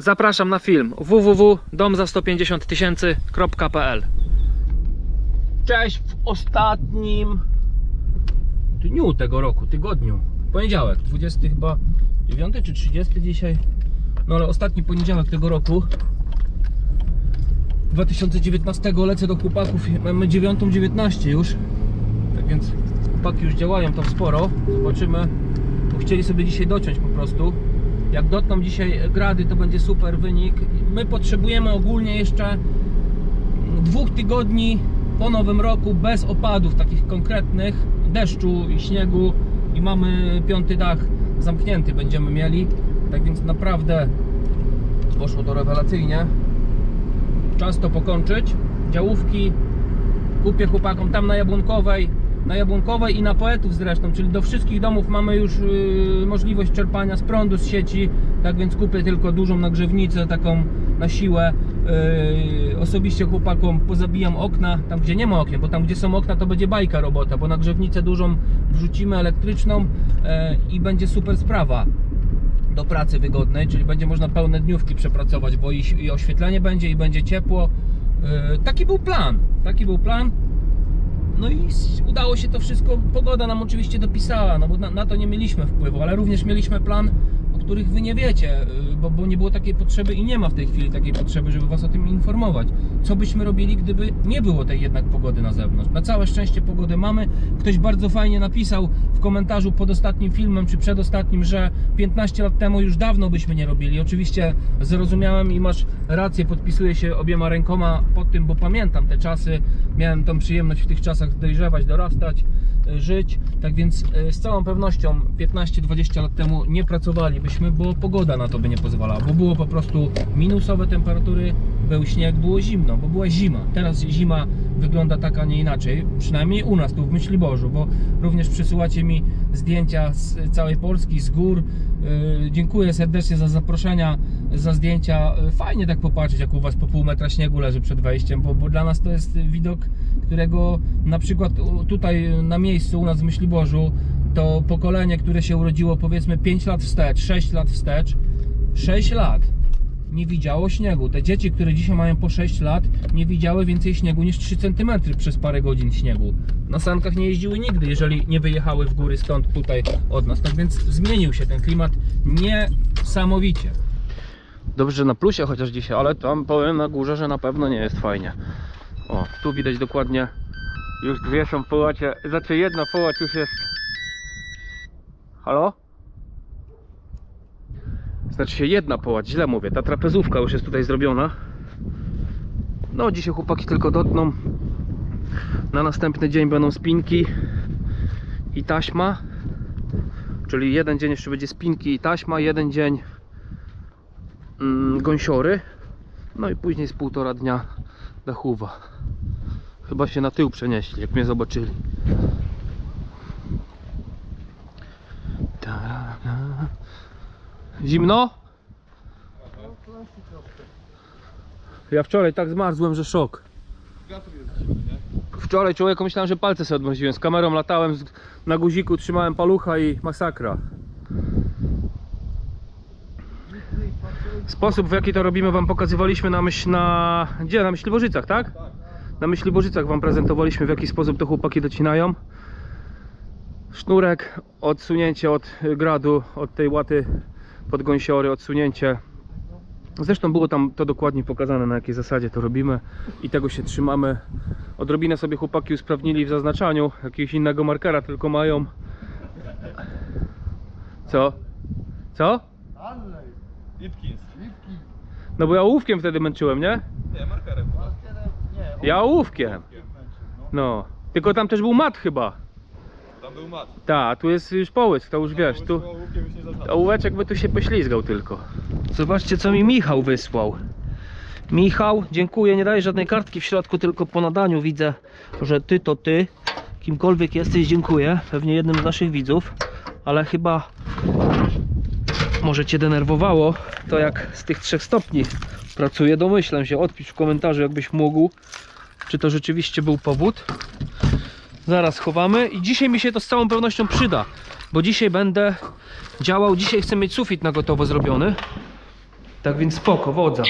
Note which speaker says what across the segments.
Speaker 1: Zapraszam na film www.domza150tysięcy.pl Cześć w ostatnim dniu tego roku, tygodniu. Poniedziałek, 20 chyba 9 czy 30 dzisiaj. No ale ostatni poniedziałek tego roku 2019 lecę do chłopaków, mamy 9.19 już. Tak więc chłopaki już działają tam sporo. Zobaczymy. Bo chcieli sobie dzisiaj dociąć po prostu. Jak dotną dzisiaj grady, to będzie super wynik. My potrzebujemy ogólnie jeszcze dwóch tygodni po nowym roku bez opadów takich konkretnych, deszczu i śniegu i mamy piąty dach zamknięty będziemy mieli. Tak więc naprawdę poszło to rewelacyjnie. Czas to pokończyć. Działówki kupię chłopakom tam na Jabłonkowej, na Jabłonkowej i na Poetów zresztą, czyli do wszystkich domów mamy już yy, możliwość czerpania z prądu, z sieci, tak więc kupię tylko dużą nagrzewnicę taką na siłę. Yy, osobiście chłopakom pozabijam okna, tam gdzie nie ma okien, bo tam gdzie są okna to będzie bajka robota, bo nagrzewnicę dużą wrzucimy elektryczną yy, i będzie super sprawa do pracy wygodnej, czyli będzie można pełne dniówki przepracować, bo i, i oświetlenie będzie i będzie ciepło. Yy, taki był plan, taki był plan. No i udało się to wszystko, pogoda nam oczywiście dopisała, no bo na, na to nie mieliśmy wpływu, ale również mieliśmy plan, których wy nie wiecie, yy, bo, bo nie było takiej potrzeby i nie ma w tej chwili takiej potrzeby, żeby was o tym informować. Co byśmy robili, gdyby nie było tej jednak pogody na zewnątrz? Na całe szczęście pogodę mamy. Ktoś bardzo fajnie napisał w komentarzu pod ostatnim filmem, czy przedostatnim, że 15 lat temu już dawno byśmy nie robili. Oczywiście zrozumiałem i masz rację, podpisuję się obiema rękoma pod tym, bo pamiętam te czasy. Miałem tą przyjemność w tych czasach dojrzewać, dorastać, y, żyć. Tak więc y, z całą pewnością 15-20 lat temu nie pracowalibyśmy, bo pogoda na to by nie pozwalała, bo było po prostu minusowe temperatury, był śnieg, było zimno, bo była zima. Teraz zima wygląda tak, a nie inaczej, przynajmniej u nas tu w Myśliborzu, bo również przysyłacie mi zdjęcia z całej Polski, z gór. Yy, Dziękuję serdecznie za zaproszenia, za zdjęcia. Yy, Fajnie tak popatrzeć, jak u Was po pół metra śniegu leży przed wejściem, bo, bo dla nas to jest widok, którego na przykład tutaj na miejscu u nas w Myśliborzu to pokolenie, które się urodziło powiedzmy 5 lat wstecz, 6 lat wstecz, 6 lat nie widziało śniegu. Te dzieci, które dzisiaj mają po 6 lat, nie widziały więcej śniegu niż 3 cm przez parę godzin śniegu. Na sankach nie jeździły nigdy, jeżeli nie wyjechały w góry stąd tutaj od nas. Tak więc zmienił się ten klimat niesamowicie. Dobrze, że na plusie chociaż dzisiaj, ale tam powiem na górze, że na pewno nie jest fajnie. O, tu widać dokładnie już dwie są połacie, znaczy jedna połać już jest. Halo? Znaczy się jedna połać, źle mówię. Ta trapezówka już jest tutaj zrobiona. No dzisiaj chłopaki tylko dotną. Na następny dzień będą spinki i taśma. Czyli jeden dzień jeszcze będzie spinki i taśma, jeden dzień mm, gąsiory. No i później z półtora dnia dachuwa. Chyba się na tył przenieśli, jak mnie zobaczyli. Zimno? Ja wczoraj tak zmarzłem, że szok. Wczoraj człowieku myślałem, że palce sobie odmroziłem. Z kamerą latałem na guziku, trzymałem palucha i masakra. Sposób w jaki to robimy wam pokazywaliśmy na myśl na... Gdzie? Na tak? Na Myśliborzycach wam prezentowaliśmy w jaki sposób to chłopaki docinają. Sznurek, odsunięcie od gradu, od tej łaty pod gąsiory, odsunięcie. Zresztą było tam to dokładnie pokazane na jakiej zasadzie to robimy i tego się trzymamy. Odrobinę sobie chłopaki usprawnili w zaznaczaniu, jakiegoś innego markera tylko mają. Co? Co?
Speaker 2: Lipkins.
Speaker 3: Lipki,
Speaker 1: No bo ja ołówkiem wtedy męczyłem, nie?
Speaker 2: Nie, markerem.
Speaker 1: Ja ołówkiem.
Speaker 3: no.
Speaker 1: No. Tylko tam też był mat chyba.
Speaker 2: Tam był mat.
Speaker 1: Ta, a tu jest już połysk, to już wiesz, tu... Ołóweczek by tu się poślizgał tylko. Zobaczcie co mi Michał wysłał. Michał, dziękuję, nie dajesz żadnej kartki w środku, tylko po nadaniu widzę, że ty to ty. Kimkolwiek jesteś, dziękuję. Pewnie jednym z naszych widzów, ale chyba może cię denerwowało to jak z tych trzech stopni pracuję. Domyślam się, odpisz w komentarzu jakbyś mógł, czy to rzeczywiście był powód. Zaraz chowamy i dzisiaj mi się to z całą pewnością przyda, bo dzisiaj będę działał. Dzisiaj chcę mieć sufit na gotowo zrobiony. Tak więc spoko, wodza.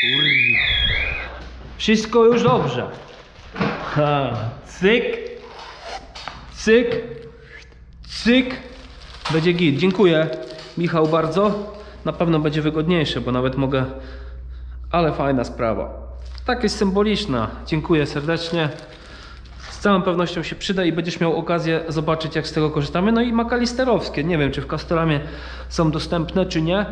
Speaker 1: Kurwa. Wszystko już dobrze. Ha, cyk, cyk, cyk. Będzie git. Dziękuję Michał bardzo. Na pewno będzie wygodniejsze, bo nawet mogę... Ale fajna sprawa. Tak jest symboliczna. Dziękuję serdecznie. Z całą pewnością się przyda i będziesz miał okazję zobaczyć jak z tego korzystamy. No i makalisterowskie. Nie wiem czy w Castoramie są dostępne czy nie.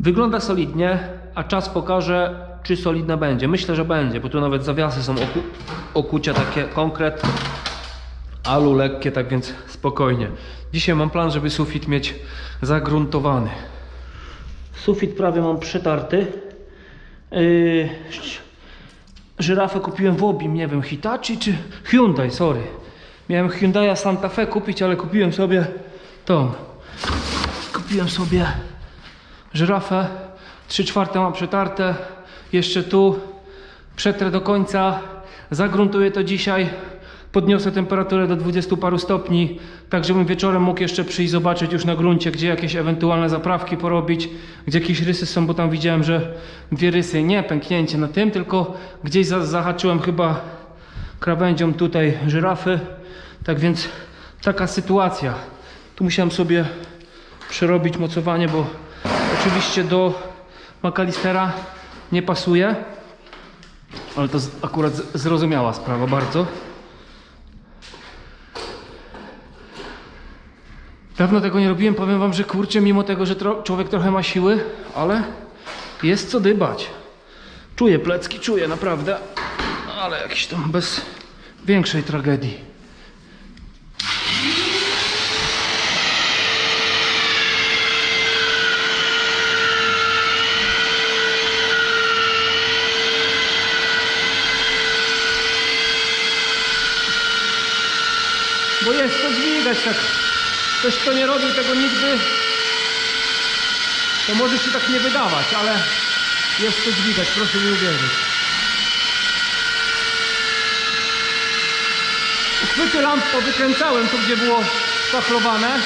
Speaker 1: Wygląda solidnie, a czas pokaże czy solidne będzie. Myślę, że będzie, bo tu nawet zawiasy są oku okucia takie konkret. Alu lekkie, tak więc spokojnie. Dzisiaj mam plan, żeby sufit mieć zagruntowany. Sufit prawie mam przetarty. Yy, żyrafę kupiłem w Obim, nie wiem, Hitachi czy Hyundai, sorry. Miałem Hyundai'a Santa Fe kupić, ale kupiłem sobie tą. Kupiłem sobie żyrafę. 3 czwarte mam przetarte. Jeszcze tu przetrę do końca. Zagruntuję to dzisiaj. Podniosę temperaturę do 20 paru stopni, tak żebym wieczorem mógł jeszcze przyjść zobaczyć już na gruncie, gdzie jakieś ewentualne zaprawki porobić, gdzie jakieś rysy są, bo tam widziałem, że dwie rysy, nie pęknięcie na tym, tylko gdzieś za, zahaczyłem chyba krawędzią tutaj żyrafy. Tak więc taka sytuacja. Tu musiałem sobie przerobić mocowanie, bo oczywiście do McAllistera nie pasuje. Ale to akurat zrozumiała sprawa bardzo. Dawno tego nie robiłem, powiem wam, że kurczę, mimo tego, że tro człowiek trochę ma siły, ale jest co dybać. Czuję plecki, czuję naprawdę, ale jakiś tam bez większej tragedii. Bo jest to dźwigać tak. Ktoś kto nie robił tego nigdy, to może się tak nie wydawać, ale jest to dźwigać, proszę mi uwierzyć. Uchwyty lamp powykręcałem tu, gdzie było szpachlowane.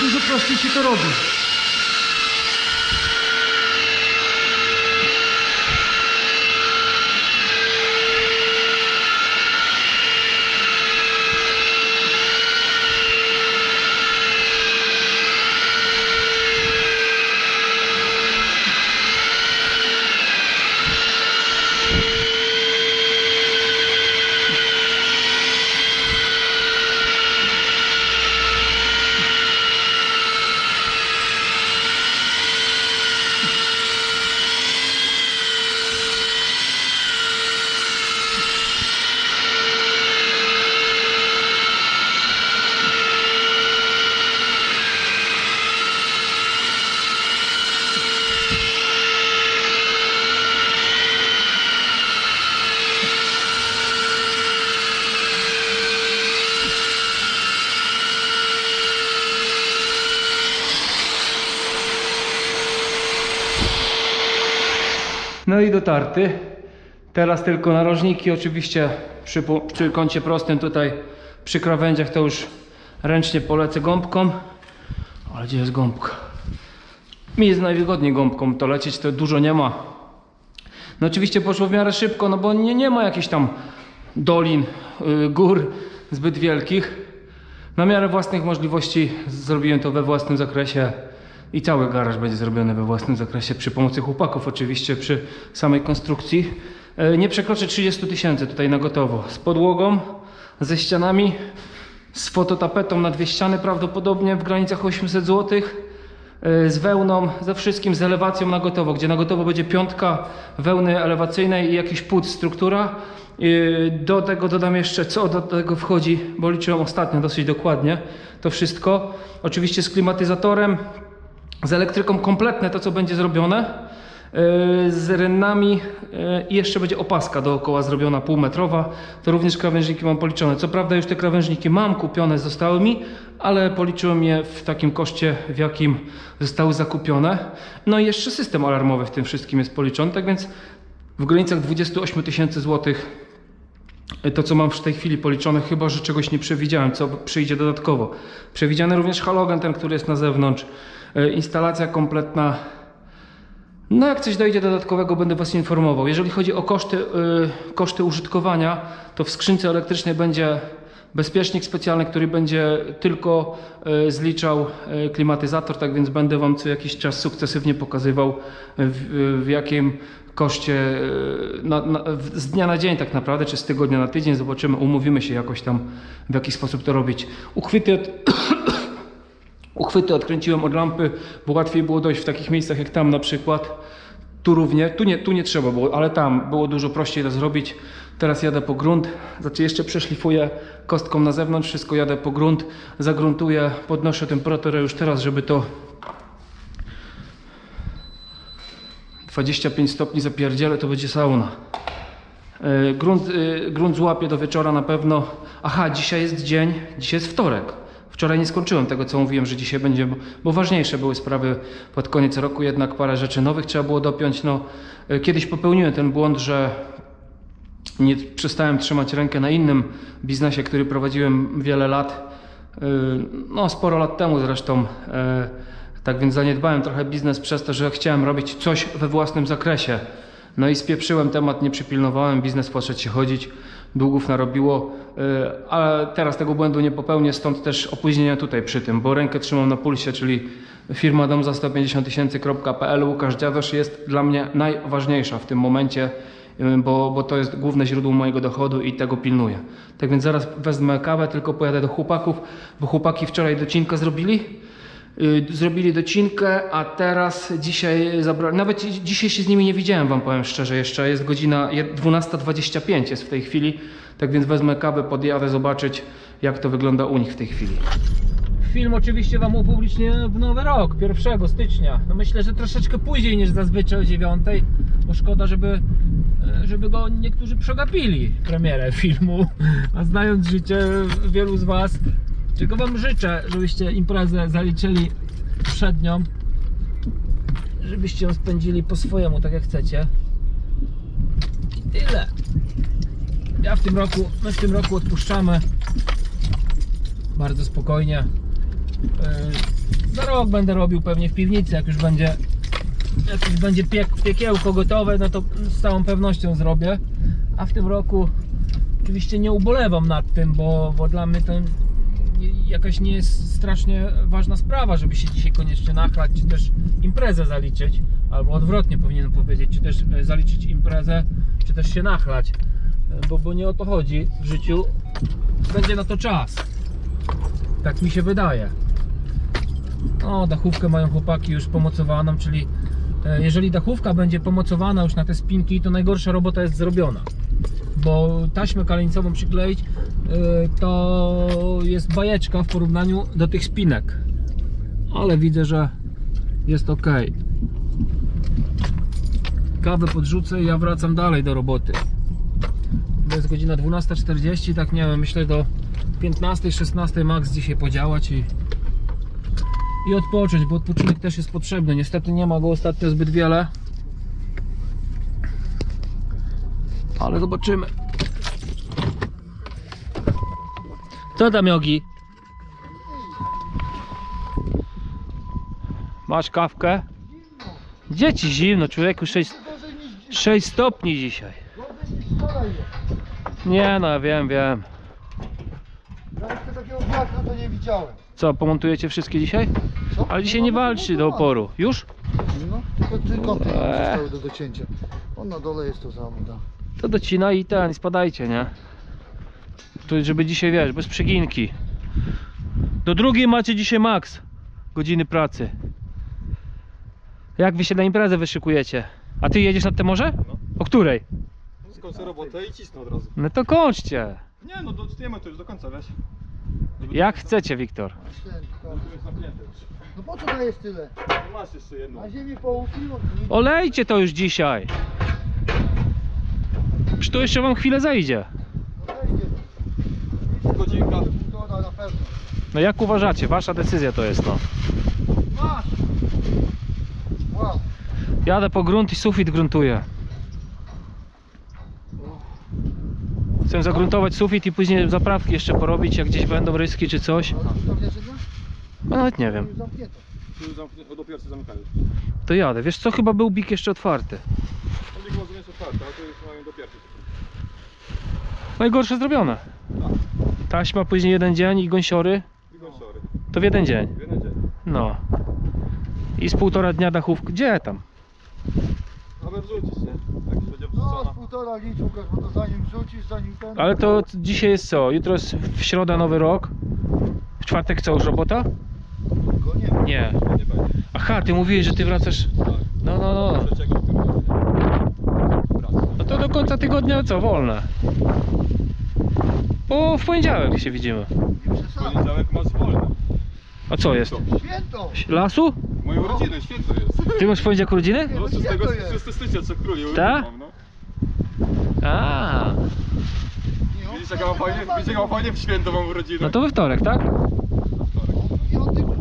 Speaker 1: Dużo prościej się to robi. No i dotarty. Teraz tylko narożniki, oczywiście przy, przy kącie prostym tutaj przy krawędziach to już ręcznie polecę gąbką. Ale gdzie jest gąbka? Mi jest najwygodniej gąbką to lecieć, to dużo nie ma. No oczywiście poszło w miarę szybko, no bo nie, nie ma jakichś tam dolin, y, gór zbyt wielkich. Na miarę własnych możliwości zrobiłem to we własnym zakresie i cały garaż będzie zrobiony we własnym zakresie przy pomocy chłopaków oczywiście przy samej konstrukcji. E, Nie przekroczę 30 tysięcy tutaj na gotowo. Z podłogą, ze ścianami, z fototapetą na dwie ściany prawdopodobnie w granicach 800 zł. e, Z wełną, ze wszystkim, z elewacją na gotowo, gdzie na gotowo będzie piątka wełny elewacyjnej i jakiś płód, struktura. Do tego dodam jeszcze, co do tego wchodzi, bo liczyłem ostatnio dosyć dokładnie to wszystko. Oczywiście z klimatyzatorem, z elektryką kompletne to, co będzie zrobione. Yy, Z rennami yy, i jeszcze będzie opaska dookoła zrobiona półmetrowa. To również krawężniki mam policzone. Co prawda już te krawężniki mam kupione, zostały mi, ale policzyłem je w takim koszcie, w jakim zostały zakupione. No i jeszcze system alarmowy w tym wszystkim jest policzony, tak więc w granicach 28 tysięcy złotych to, co mam w tej chwili policzone, chyba że czegoś nie przewidziałem, co przyjdzie dodatkowo. Przewidziany również halogen, ten, który jest na zewnątrz. E, Instalacja kompletna. No, jak coś dojdzie dodatkowego, będę Was informował. Jeżeli chodzi o koszty, y, koszty użytkowania, to w skrzynce elektrycznej będzie bezpiecznik specjalny, który będzie tylko y, zliczał klimatyzator, tak więc będę Wam co jakiś czas sukcesywnie pokazywał, w, w jakim koszcie na, na, z dnia na dzień tak naprawdę, czy z tygodnia na tydzień, zobaczymy, umówimy się jakoś tam, w jaki sposób to robić. Uchwyty od, Uchwyty odkręciłem od lampy, bo łatwiej było dojść w takich miejscach jak tam na przykład. Tu również, tu nie, tu nie trzeba było, ale tam było dużo prościej to zrobić. Teraz jadę po grunt, znaczy jeszcze przeszlifuję kostką na zewnątrz, wszystko jadę po grunt, zagruntuję, podnoszę temperaturę już teraz, żeby to 25 stopni zapierdzielę, to będzie sauna. E, Grunt, e, grunt złapie do wieczora na pewno. Aha, dzisiaj jest dzień, dzisiaj jest wtorek. Wczoraj nie skończyłem tego, co mówiłem, że dzisiaj będzie, bo- ważniejsze były sprawy pod koniec roku, jednak parę rzeczy nowych trzeba było dopiąć. No, e, kiedyś popełniłem ten błąd, że nie przestałem trzymać rękę na innym biznesie, który prowadziłem wiele lat. Yy, No, sporo lat temu zresztą. Yy, Tak więc zaniedbałem trochę biznes przez to, że chciałem robić coś we własnym zakresie. No i spieprzyłem temat, nie przypilnowałem, biznes poszedł się chodzić, długów narobiło, ale teraz tego błędu nie popełnię, stąd też opóźnienia tutaj przy tym, bo rękę trzymam na pulsie, czyli firma dom za 150 tysięcy.pl, Łukasz Dziadosz jest dla mnie najważniejsza w tym momencie bo, bo to jest główne źródło mojego dochodu i tego pilnuję. Tak więc zaraz wezmę kawę, tylko pojadę do chłopaków, bo chłopaki wczoraj docinkę zrobili. Yy, Zrobili docinkę, a teraz dzisiaj zabrali. Nawet dzi- dzisiaj się z nimi nie widziałem, wam powiem szczerze. Jeszcze jest godzina je- 12.25 jest w tej chwili. Tak więc wezmę kawę, podjadę zobaczyć, jak to wygląda u nich w tej chwili. Film oczywiście Wam upublicznię w nowy rok, 1 stycznia. No myślę, że troszeczkę później niż zazwyczaj o 9, bo szkoda, żeby, e, żeby go niektórzy przegapili premierę filmu. A znając życie wielu z Was, czego Wam życzę, żebyście imprezę zaliczyli przed nią, żebyście ją spędzili po swojemu, tak jak chcecie. I tyle. Ja w tym roku, my w tym roku odpuszczamy bardzo spokojnie. Yy, Za rok będę robił pewnie w piwnicy, jak już będzie jak już będzie piek, piekiełko gotowe, no to z całą pewnością zrobię. A w tym roku oczywiście nie ubolewam nad tym, bo, bo dla mnie nie- jakaś nie jest strasznie ważna sprawa, żeby się dzisiaj koniecznie nachlać, czy też imprezę zaliczyć, albo odwrotnie powinienem powiedzieć, czy też e, zaliczyć imprezę, czy też się nachlać, E, bo, bo nie o to chodzi w życiu. Będzie na to czas. Tak mi się wydaje. O, dachówkę mają chłopaki już pomocowaną, czyli e, jeżeli dachówka będzie pomocowana już na te spinki, to najgorsza robota jest zrobiona. Bo taśmę kalenicową przykleić e, to jest bajeczka w porównaniu do tych spinek. Ale widzę, że jest ok. Kawę podrzucę i ja wracam dalej do roboty. Jest godzina 12.40, tak nie wiem, myślę do 15-16 max dzisiaj podziałać i, i odpocząć, bo odpoczynek też jest potrzebny. Niestety nie ma go ostatnio zbyt wiele. Ale zobaczymy. Co tam jogi? Masz kawkę? Gdzie ci zimno, człowieku? 6, 6 stopni dzisiaj. Nie no, wiem, wiem.
Speaker 3: Ja jeszcze takiego to nie widziałem.
Speaker 1: Co, pomontujecie wszystkie dzisiaj?
Speaker 3: Co?
Speaker 1: Ale dzisiaj nie walczy do oporu. Już?
Speaker 3: No, tylko trzy kąty
Speaker 1: Eee.
Speaker 3: zostały do docięcia. On na dole jest to samo, da.
Speaker 1: To docina i ten, i spadajcie, nie? Tu, żeby dzisiaj, wiesz, bez przeginki. Do drugiej macie dzisiaj maks godziny pracy. Jak wy się na imprezę wyszykujecie? A ty jedziesz nad te morze? O której?
Speaker 2: Skończę robotę i cisnę od razu.
Speaker 1: No to kończcie.
Speaker 2: Nie no, doczytujemy to już do końca, wiesz? Żeby
Speaker 1: Jak chcecie, Wiktor.
Speaker 2: Jest zamknięte już.
Speaker 3: No po co dajesz tyle?
Speaker 2: Masz jeszcze jedną.
Speaker 3: Na ziemi połupiło.
Speaker 1: Olejcie to już dzisiaj. Czy to jeszcze wam chwilę zajdzie?
Speaker 2: Godzinka.
Speaker 3: To na pewno.
Speaker 1: No jak uważacie? Wasza decyzja to jest, no.
Speaker 3: Masz! Wow.
Speaker 1: Jadę po grunt i sufit gruntuję. Chcę zagruntować sufit i później zaprawki jeszcze porobić, jak gdzieś będą ryski czy coś. No nawet nie wiem.
Speaker 2: Dopiero zamykają.
Speaker 1: To jadę. Wiesz co, chyba był bik jeszcze otwarty.
Speaker 2: Otwarte, a to już mają dopiero.
Speaker 1: Najgorsze zrobione. Taśma, później jeden dzień i gąsiory.
Speaker 2: Tylko sorry.
Speaker 1: To w jeden dzień.
Speaker 2: Jeden dzień.
Speaker 1: No. I z półtora dnia dachówki. Gdzie tam?
Speaker 2: Aby wrzucić, nie? Jak już będzie
Speaker 3: No, z
Speaker 2: wrzucona.
Speaker 3: półtora licz, Łukasz, bo to zanim wrzucisz, zanim ten...
Speaker 1: Ale to dzisiaj jest co? Jutro jest w środę nowy rok. W czwartek co, już robota?
Speaker 3: Go nie ma.
Speaker 1: Nie.
Speaker 2: Nie będzie.
Speaker 1: Aha, ty mówiłeś, że ty wracasz.
Speaker 2: Tak.
Speaker 1: No, no, no.
Speaker 2: Trzeciego.
Speaker 1: No do końca tygodnia co, wolne. Bo w poniedziałek się widzimy.
Speaker 2: Poniedziałek masz wolne.
Speaker 1: A co jest?
Speaker 3: Święto!
Speaker 1: Lasu?
Speaker 2: Moje urodziny, święto jest.
Speaker 1: Ty masz w poniedziałek urodziny?
Speaker 2: No,
Speaker 3: no
Speaker 2: 6
Speaker 3: święto jest.
Speaker 2: 6 stycznia, co króli.
Speaker 1: Ta?
Speaker 2: mam, No.
Speaker 1: A,
Speaker 2: Widzisz jak mam
Speaker 3: wtedy
Speaker 2: fajnie, widzisz jak mam fajnie w święto mam urodziny.
Speaker 1: no to we wtorek, tak?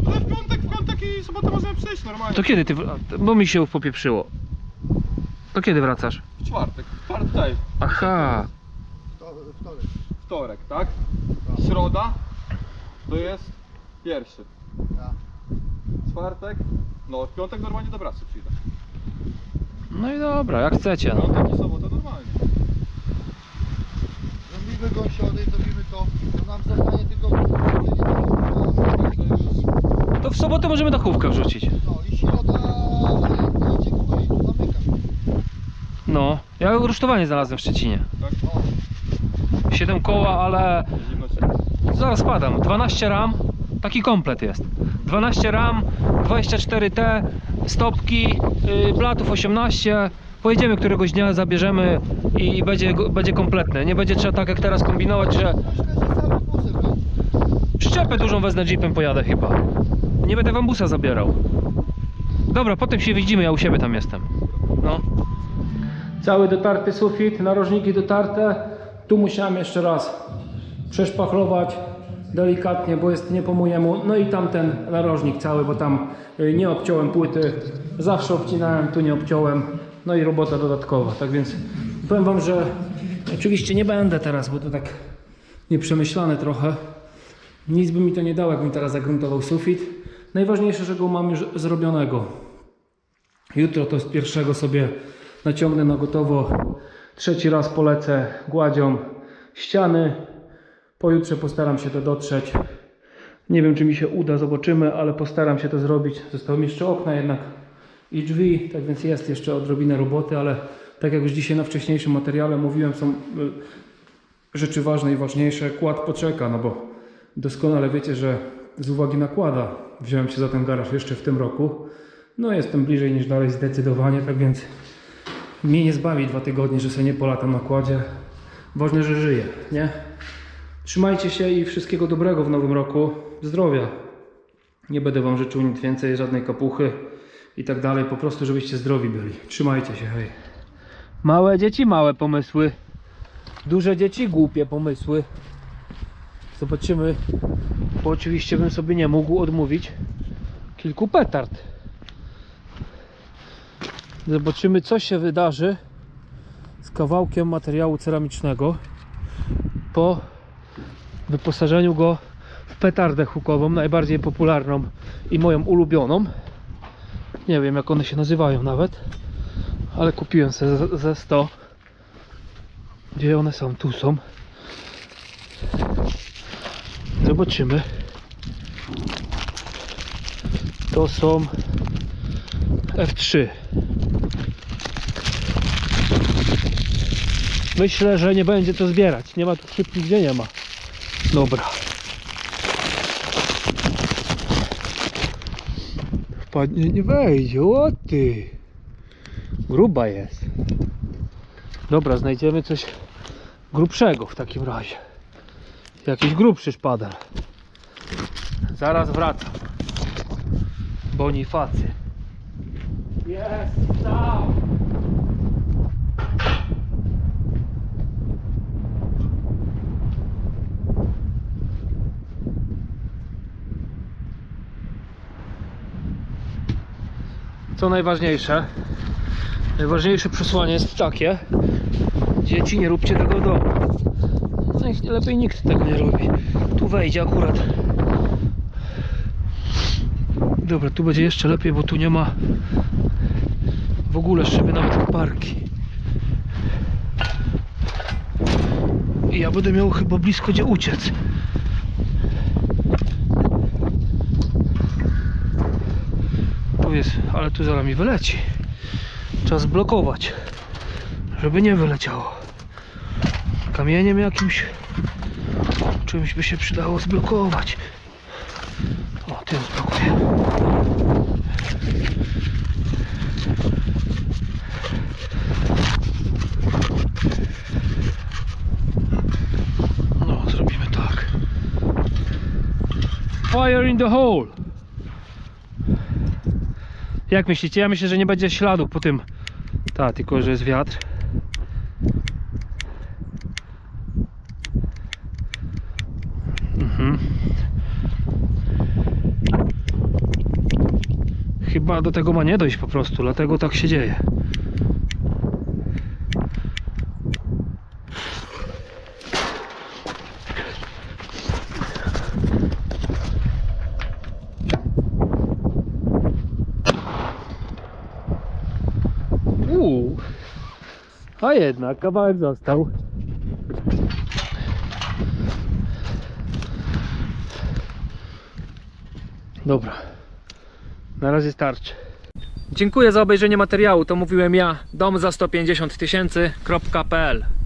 Speaker 2: Ale w piątek, w piątek i sobotę możemy przyjść normalnie.
Speaker 1: To kiedy ty. wr- Bo mi się popieprzyło. To kiedy wracasz?
Speaker 2: W czwartek, czwartek, tutaj,
Speaker 1: Aha.
Speaker 3: Wtorek, wtorek.
Speaker 2: tak? Środa to jest pierwszy.
Speaker 3: Tak.
Speaker 2: Czwartek, no w piątek normalnie do pracy przyjdę.
Speaker 1: No i dobra, jak chcecie. No.
Speaker 2: Piątek i sobotę normalnie.
Speaker 3: Zrobimy gąsiony, zrobimy to, to nam zostanie tylko...
Speaker 1: To w sobotę możemy dachówkę wrzucić.
Speaker 3: No i środa... No, dziękuję, zamykam.
Speaker 1: No. Ja rusztowanie znalazłem w Szczecinie.
Speaker 2: Tak?
Speaker 3: O,
Speaker 1: 7 koła, ale zaraz padam. 12 ram. Taki komplet jest. 12 ram, 24T, stopki, yy, blatów 18. Pojedziemy któregoś dnia, zabierzemy i będzie, będzie kompletne. Nie będzie trzeba tak jak teraz kombinować, że. Przyczepę dużą wezmę jeepem pojadę chyba. Nie będę wam busa zabierał. Dobra, potem się widzimy, ja u siebie tam jestem. No. Cały dotarty sufit, narożniki dotarte. Tu musiałem jeszcze raz przeszpachlować delikatnie, bo jest nie po mojemu. No i tamten narożnik cały, bo tam y, nie obciąłem płyty. Zawsze obcinałem, tu nie obciąłem. No i robota dodatkowa. Tak więc powiem wam, że oczywiście nie będę teraz, bo to tak nieprzemyślane trochę. Nic by mi to nie dało, jakbym teraz zagruntował sufit. Najważniejsze, że go mam już zrobionego. Jutro to z pierwszego sobie naciągnę na gotowo. Trzeci raz polecę gładzią ściany. Pojutrze postaram się to dotrzeć. Nie wiem, czy mi się uda, zobaczymy, ale postaram się to zrobić. Zostały mi jeszcze okna jednak i drzwi, tak więc jest jeszcze odrobinę roboty, ale tak jak już dzisiaj na wcześniejszym materiale mówiłem, są y, rzeczy ważne i ważniejsze. Kład poczeka, no bo doskonale wiecie, że z uwagi na kłada wziąłem się za ten garaż jeszcze w tym roku. No jestem bliżej niż dalej zdecydowanie, tak więc mnie nie zbawi dwa tygodnie, że sobie nie polatam na kładzie. Ważne, że żyję, nie? Trzymajcie się i wszystkiego dobrego w nowym roku. Zdrowia. Nie będę wam życzył nic więcej, żadnej kapuchy i tak dalej. Po prostu, żebyście zdrowi byli. Trzymajcie się, hej. Małe dzieci, małe pomysły. Duże dzieci, głupie pomysły. Zobaczymy, bo oczywiście bym sobie nie mógł odmówić kilku petard. Zobaczymy, co się wydarzy z kawałkiem materiału ceramicznego po wyposażeniu go w petardę hukową, najbardziej popularną i moją ulubioną. Nie wiem, jak one się nazywają nawet, ale kupiłem sobie ze- ze 100. Gdzie one są? Tu są. Zobaczymy. To są F3. Myślę, że nie będzie to zbierać. Nie ma tu szybkich, gdzie nie ma. Dobra. Wpadnie, nie wejdzie. O ty. Gruba jest. Dobra, znajdziemy coś grubszego w takim razie. Jakiś grubszy szpadel. Zaraz wracam. Bonifacy. Jest tam. Co najważniejsze? Najważniejsze przesłanie jest takie. Dzieci, nie róbcie tego domu. niech lepiej nikt tego nie robi. Tu wejdzie akurat. Dobra, tu będzie jeszcze lepiej, bo tu nie ma w ogóle szyby, nawet koparki. I ja będę miał chyba blisko gdzie uciec. Jest, ale tu zaraz mi wyleci. Trzeba zblokować, żeby nie wyleciało. Kamieniem jakimś, czymś by się przydało zblokować. O, tym zblokuję. No, zrobimy tak. Fire in the hole! Jak myślicie? Ja myślę, że nie będzie śladu po tym. Tak, tylko że jest wiatr. Mhm. Chyba do tego ma nie dojść po prostu, dlatego tak się dzieje. A jednak kawałek został. Dobra. Na razie starczy. Dziękuję za obejrzenie materiału. To mówiłem ja, dom za 150 tysięcy.pl